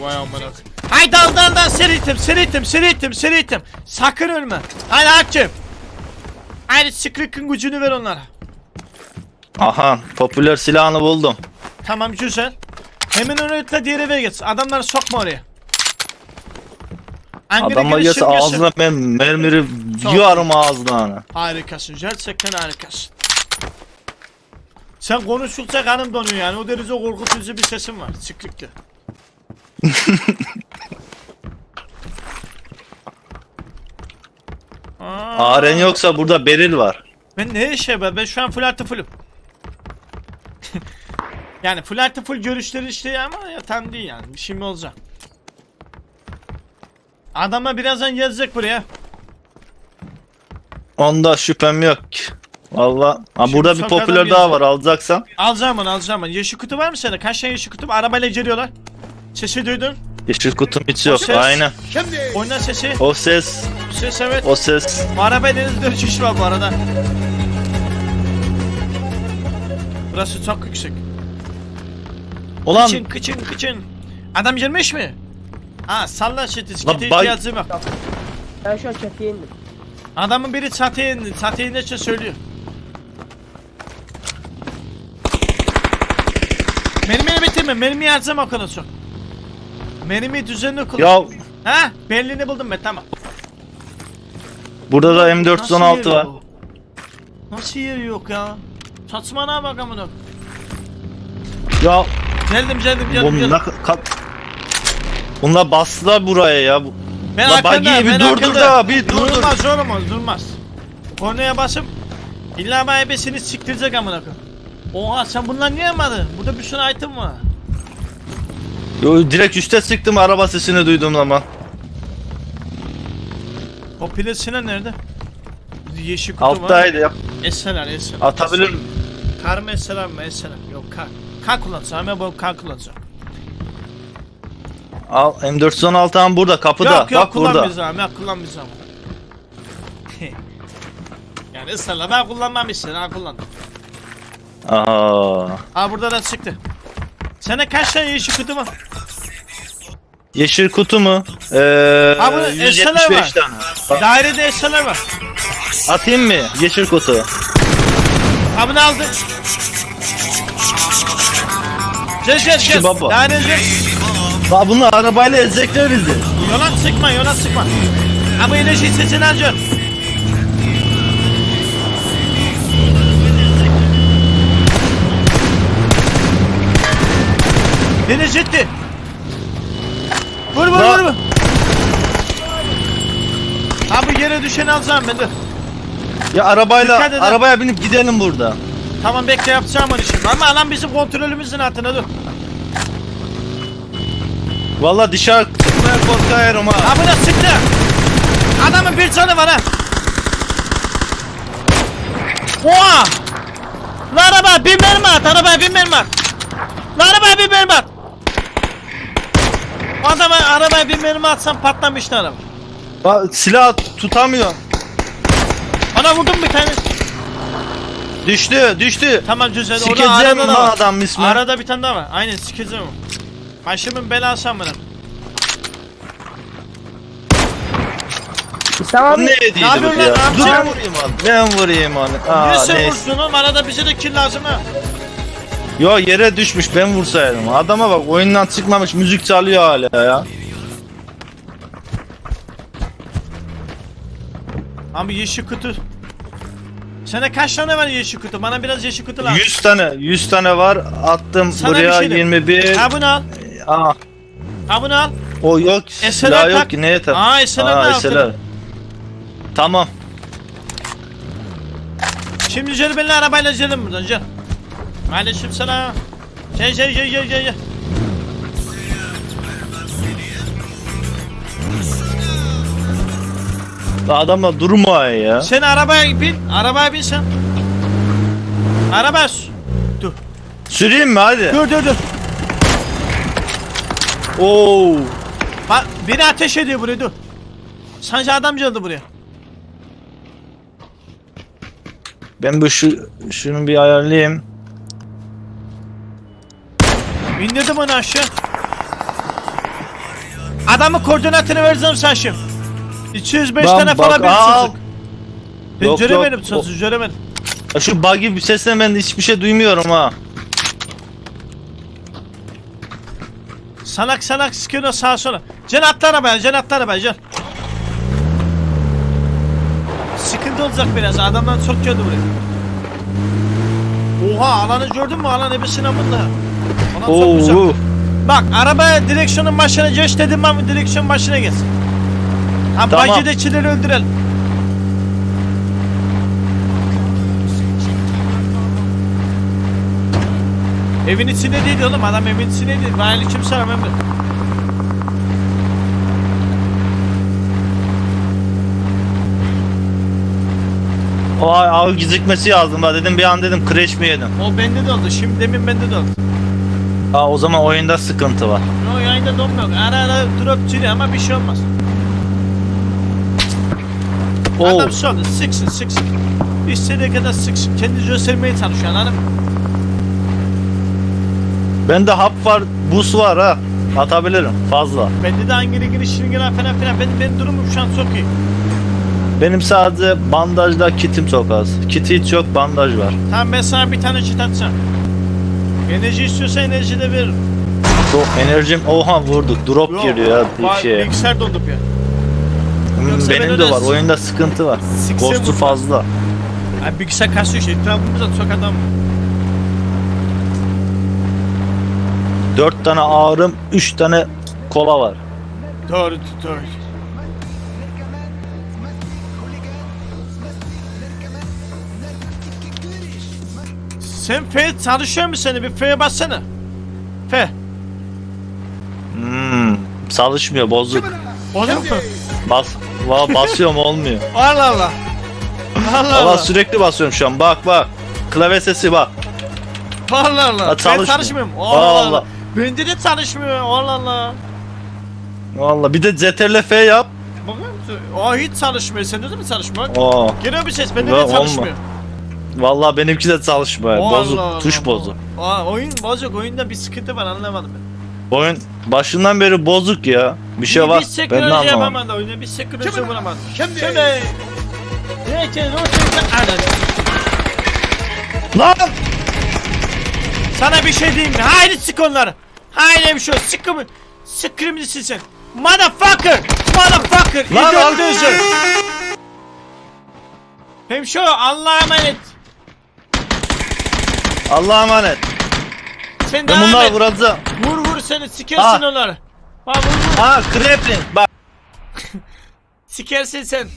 Vay amına. Hay dal dal dal seri itim seri itim seri itim seri itim. Sakın ölme. Haydi hakim. Haydi sıkrıkın gücünü ver onlara. Aha popüler silahını buldum. Tamam güzel. Hemen onu ötle diğer eve git. Adamları sokma oraya. Angry gelse girsin. ağzına ben mermiri Çok yiyorum ağzına. Harikasın. Gerçekten harikasın. Sen konuştukça kanım donuyor yani. O derece korkutucu bir sesin var. Sıklıklı. Aa, Aren yoksa burada Beril var. Ben ne işe be? Ben şu an full artı fullüm. yani full artı full görüşleri işte ama ya tam değil yani. Bir şey mi olacak? Adama birazdan yazacak buraya. Onda şüphem yok. ki. Valla. Ha Şimdi burada bir sokaktan popüler daha var alacaksan. Alacağım onu alacağım onu. Yeşil kutu var mı sende? Kaç tane yeşil kutu var? Arabayla geliyorlar. Sesi duydun. Yeşil kutum hiç yok. ses. Aynen. Oyna sesi. O ses. Ses evet. O ses. Arabaya deniz dönüşüş var bu arada. Burası çok yüksek. Ulan Kıçın kıçın kıçın. Adam girmiş mi? Ha salla şiti skite bay- ihtiyacım yok. Ben şu an çatıya indim. Adamın biri çatıya indi. Çatıya indikçe söylüyor. Mermiyi bitirme. Mermiyi harcama o kadar çok. Mermiyi düzenli kullan. ya Ha? Berlin'i buldum ben tamam. burada da Nasıl M416 yeri var. yok? Nasıl yeri yok ya? Saçmana bak amına. Ya Geldim geldim geldim. bunlar geldim. kat Bunlar bastılar buraya ya. Bu- Ben La arkanda, bir ben durdur arkanda. da, bir durdur. Durmaz olmaz durmaz. Kornaya basıp illa bana ebesini siktirecek amına koyayım. Oha sen bunlar niye yapmadın? Burada bir sürü item var. Yo, direkt üste sıktım araba sesini duydum zaman. O pilesine nerede? Yeşil kutu var. Alttaydı ya. Esseler esseler. Atabilir Kar mı esseler mi esseler? Yok kar. Kar kullanacağım ama bu kar kullanacağım. Al M416 am burada kapıda. yok yok Bak burada. kullanmayacağım yok kullanmayacağım. yani ısrarla ben kullanmam istedim ha kullandım. Aa. Ha burada da çıktı. Sana kaç tane yeşil kutu var? Yeşil kutu mu? Ee, Ha, bu 175 var. tane. Bak, Dairede eşyalar var. Atayım mı? Yeşil kutu. Ha bunu aldık. Gel gel İşte gel. baba. Daire gel. Bak bunlar arabayla ezecekler bizi. Yola sıkma yola sıkma. Ha bu enerji sesini alacaksın. Beni ciddi. Vur vur vur vur. Ha bu yere düşeni alacağım ben dur. Ya arabayla Dikkat edin. arabaya binip gidelim burada. Tamam bekle yapacağım onu şimdi. Ama alan bizim kontrolümüzün altında dur. Vallahi dışarı çıkmaya korkuyorum ha. Ha bu da sıktı. Adamın bir canı var ha. Oha! La araba bir mermi at, arabaya bir mermi at. La arabaya bir mermi at. Adama arabaya bir mermi atsan patlamıştı araba. Bak silah tutamıyor. Ona vurdum bir tane. Düştü, düştü. Tamam güzel. Orada Sikeceğim arada da lan var. adam ismi. Arada bir tane daha var. Aynen sikeceğim o. Başımın belası amına. İslam abi. ne ediydi Ne bu yapıyorsun ya? Ne Dur ben yapacaksın? vurayım abi. Ben vurayım abi. Aa, Niye sen neyse. vursun oğlum? Arada bize de kill lazım ha. Yo yere düşmüş ben vursaydım. Adama bak oyundan çıkmamış müzik çalıyor hala ya. Abi yeşil kutu. Sana kaç tane var yeşil kutu? Bana biraz yeşil kutu lazım. 100 tane 100 tane var attım Sana bir buraya şey diyeyim. 21. Ha bunu al. Aa, Ha bunu al. o yok Eseler tak. yok ki neye tak? Aa, eseler ne eseler. Tamam. Şimdi gel benimle arabayla gidelim buradan gel. Aleyküm selam. Gel gel gel gel gel. Adamla durma ya. Sen arabaya bin. Arabaya bin sen. Araba sür. Dur. Süreyim mi hadi? Dur dur dur. Oo. Bak biri ateş ediyor buraya dur. Sanki adam geldi buraya. Ben bu şu şunu bir ayarlayayım. İndirdim onu aşağı. Adamın koordinatını vereceğim şimdi. 205 Lan tane bak, falan bir al. çocuk. Yok, yok. sözü göremedim. Ya Şu buggy bir sesle ben hiçbir şey duymuyorum ha. Sanak sanak sıkıyor sağa sola. Can atla arabaya, can atla arabaya, can. Sıkıntı olacak biraz, adamlar çok geldi buraya. Oha, alanı gördün mü? Alan ebesine bunda. Güzel. Oo. Bak, arabaya direksiyonun başına geç dedim ben direksiyon başına geç. Ha, Tamam. bagidekileri öldürelim. Evin içinde değil oğlum, adam evin içinde değil. Ben kimse aramam ben. O av gecikmesi yazdım da dedim bir an dedim crash mi yedim. O bende de oldu. Şimdi demin bende de oldu. Ha o zaman oyunda sıkıntı var. O yayında donmuyor. Ara ara drop giriyor ama bir şey olmaz. Oo. Adam sordu. Sıksın sıksın. İstediği kadar sıksın. Kendi göstermeye çalışıyor anladın mı? Bende hap var, buz var ha. Atabilirim fazla. Bende de hangiri giri şiringiler falan filan. Benim, benim durumum şu an çok iyi. Benim sadece bandajda kitim çok az. Kiti hiç yok, bandaj var. Tamam ben sana bir tane çit atacağım. Enerji istiyorsa enerji de veririm. So, enerjim oha vurduk. Drop Yok, giriyor ya bir şey. Bilgisayar dondup ya. Hmm, Yoksa ben Benim de öyle var. s- Oyunda sıkıntı var. Sikse Ghost'u vurma. fazla. Yani bilgisayar kasıyor işte. Etrafımızda çok adam. 4 tane ağrım, 3 tane kola var. Doğru doğru. Sen F çalışıyor musun seni? Bir F'ye bassana. F. Hmm, çalışmıyor, bozuk. Bozuk mu? Bas, va, basıyorum olmuyor. Allah Allah. Allah Allah. sürekli basıyorum şu an. Bak bak. Klavye sesi bak. Allah Allah. Ha, Ben çalışmıyor. çalışmıyorum. Allah Allah. Allah. Bende de çalışmıyor. Allah Allah. Valla bir de CTRL F yap. Bakıyor musun? O hiç çalışmıyor. Sende de mi çalışmıyor? Oo. Geliyor bir ses. Bende de olma. Çalışmıyor. Valla benimki de çalışmıyor. Allah bozuk. Allah. Tuş bozuk. Aa, oyun bozuk. Oyunda bir sıkıntı var anlamadım ben. Oyun başından beri bozuk ya. Bir şey var. Bir Ben de sekülöji anlamadım. yapamadı oyunu. Bir sekülöji vuramadı. Şimdi. Şimdi. Neyse, rotate Anam. Lan! Sana bir şey diyeyim mi? Haydi sık onları. Haydi bir şey yok. Sıkı mı? Sıkır mısın sen? Motherfucker! Motherfucker! Lan al- öldürsün. Hemşo Allah'a emanet. Allah'a emanet. Sen Ben devam bunları et. vuracağım. Vur vur seni sikersin Ah. onları. Bak vur vur. Ha Kreplin. Bak. Sikersin sen.